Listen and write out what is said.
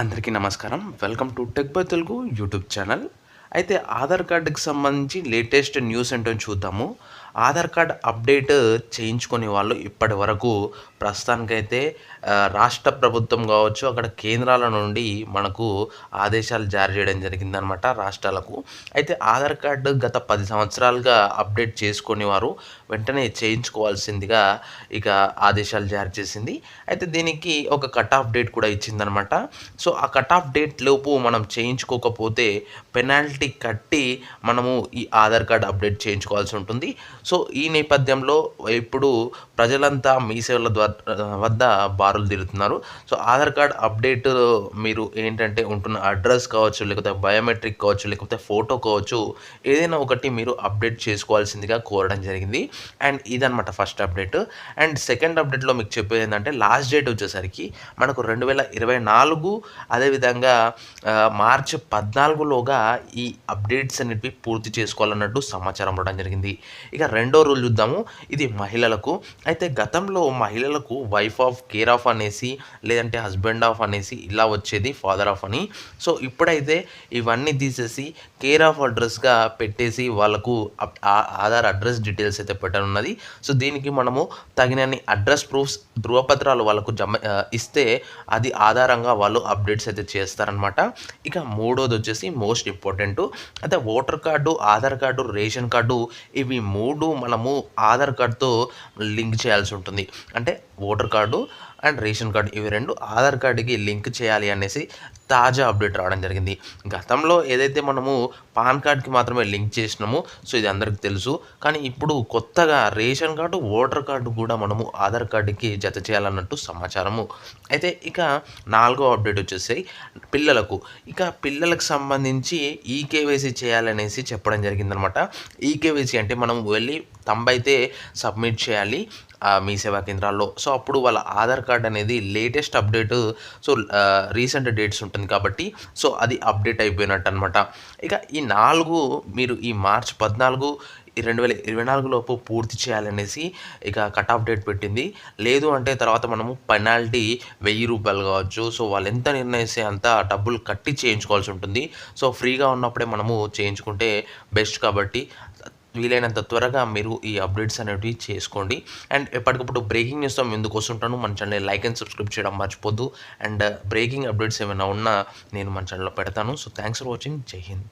అందరికీ నమస్కారం. Welcome to tech by Telugu YouTube channel. అయితే ఆధార్ కార్డుకి సంబంధించి లేటెస్ట్ న్యూస్ ఏంటో చూద్దాము. ఆధార్ కార్డ్ అప్డేట్ చేయించుకునే వాళ్ళు ఇప్పటి వరకు ప్రస్తుతానికైతే రాష్ట్ర ప్రభుత్వం కావచ్చు అక్కడ కేంద్రాల నుండి మనకు ఆదేశాలు జారీ చేయడం జరిగిందనమాట రాష్ట్రాలకు. అయితే ఆధార్ కార్డు గత పది సంవత్సరాలుగా అప్డేట్ చేసుకునే వారు వెంటనే చేయించుకోవాల్సిందిగా ఇక ఆదేశాలు జారీ చేసింది. అయితే దీనికి ఒక కట్ ఆఫ్ డేట్ కూడా ఇచ్చిందనమాట సో ఆ కట్ ఆఫ్ డేట్ లోపు మనం చేయించుకోకపోతే పెనాల్టీ కట్టి మనము ఈ ఆధార్ కార్డ్ అప్డేట్ చేయించుకోవాల్సి ఉంటుంది. సో ఈ నేపథ్యంలో ఇప్పుడు ప్రజలంతా మీ సేవల ద్వారా వద్ద బారులు తిరుగుతున్నారు సో ఆధార్ కార్డ్ అప్డేట్ మీరు ఏంటంటే ఉంటున్న అడ్రస్ కావచ్చు లేకపోతే బయోమెట్రిక్ కావచ్చు లేకపోతే ఫోటో కావచ్చు ఏదైనా ఒకటి మీరు అప్డేట్ చేసుకోవాల్సిందిగా కోరడం జరిగింది. అండ్ ఇదనమాట ఫస్ట్ అప్డేట్. అండ్ సెకండ్ అప్డేట్లో మీకు చెప్పేది ఏంటంటే లాస్ట్ డేట్ వచ్చేసరికి మనకు రెండు వేల ఇరవై నాలుగు అదేవిధంగా ఆ, మార్చి పద్నాలుగులోగా ఈ అప్డేట్స్ అనేటివి పూర్తి చేసుకోవాలన్నట్టు సమాచారం ఇవ్వడం జరిగింది. ఇక రెండో రూల్ చూద్దాము. ఇది మహిళలకు. అయితే గతంలో మహిళలకు వైఫ్ ఆఫ్ కేర్ ఆఫ్ అనేసి లేదంటే హస్బెండ్ ఆఫ్ అనేసి ఇలా వచ్చేది ఫాదర్ ఆఫ్ అని. సో ఇప్పుడైతే ఇవన్నీ తీసేసి కేర్ ఆఫ్ అడ్రస్గా పెట్టేసి వాళ్ళకు అప్- ఆ- ఆధార్ అడ్రస్ డీటెయిల్స్ అయితే పెట్టనున్నది. సో దీనికి మనము తగినన్ని అడ్రస్ ప్రూఫ్స్ ధృవపత్రాలు వాళ్ళకు జమ ఇస్తే అది ఆధారంగా వాళ్ళు అప్డేట్స్ అయితే చేస్తారనమాట ఇక మూడోది వచ్చేసి మోస్ట్ ఇంపార్టెంట్ అయితే voter card Aadhaar card ration card ఇవి మూడు మనము ఆధార్ కార్డుతో లింక్ చేయాల్సి ఉంటుంది. అంటే voter card and ration card ఇవి రెండు ఆధార్ కార్డుకి లింక్ చేయాలి అనేసి తాజా అప్డేట్ రావడం జరిగింది. గతంలో ఏదైతే మనము పాన్ కార్డ్కి మాత్రమే లింక్ చేసినాము సో ఇది అందరికీ తెలుసు. కానీ ఇప్పుడు కొత్తగా రేషన్ కార్డు ఓటర్ కార్డు కూడా మనము ఆధార్ కార్డుకి జత చేయాలన్నట్టు సమాచారము. అయితే ఇక నాలుగో అప్డేట్ వచ్చేసి పిల్లలకు. ఇక పిల్లలకు సంబంధించి ఈకేవైసీ చేయాలనేసి చెప్పడం జరిగిందనమాట. ఈకేవైసీ అంటే మనం వెళ్ళి తంబైతే సబ్మిట్ చేయాలి మీ సేవా కేంద్రాల్లో. సో అప్పుడు వాళ్ళ ఆధార్ కార్డ్ అనేది latest update so recent dates ఉంటుంది కాబట్టి సో అది అప్డేట్ అయిపోయినట్టు అనమాట ఇక ఈ నాలుగు మీరు ఈ మార్చ్ పద్నాలుగు రెండు వేల ఇరవై నాలుగు లోపు పూర్తి చేయాలనేసి ఇక కట్ ఆఫ్ డేట్ పెట్టింది. లేదు అంటే తర్వాత మనము పెనాల్టీ వెయ్యి రూపాయలు కావచ్చు. సో వాళ్ళు ఎంత నిర్ణయిస్తే అంత డబ్బులు కట్టి చేయించుకోవాల్సి ఉంటుంది. సో ఫ్రీగా ఉన్నప్పుడే మనము చేయించుకుంటే బెస్ట్ కాబట్టి వీలైనంత త్వరగా మీరు ఈ అప్డేట్స్ అనేవి చేసుకోండి. అండ్ ఎప్పటికప్పుడు బ్రేకింగ్ న్యూస్తో ముందుకు వస్తుంటాను. మన ఛానల్ లైక్ అండ్ సబ్స్క్రైబ్ చేయడం మర్చిపోద్దు. అండ్ బ్రేకింగ్ అప్డేట్స్ ఏమైనా ఉన్నా నేను మన ఛానల్లో పెడతాను. సో థ్యాంక్స్ ఫర్ వాచింగ్ జై హింద్.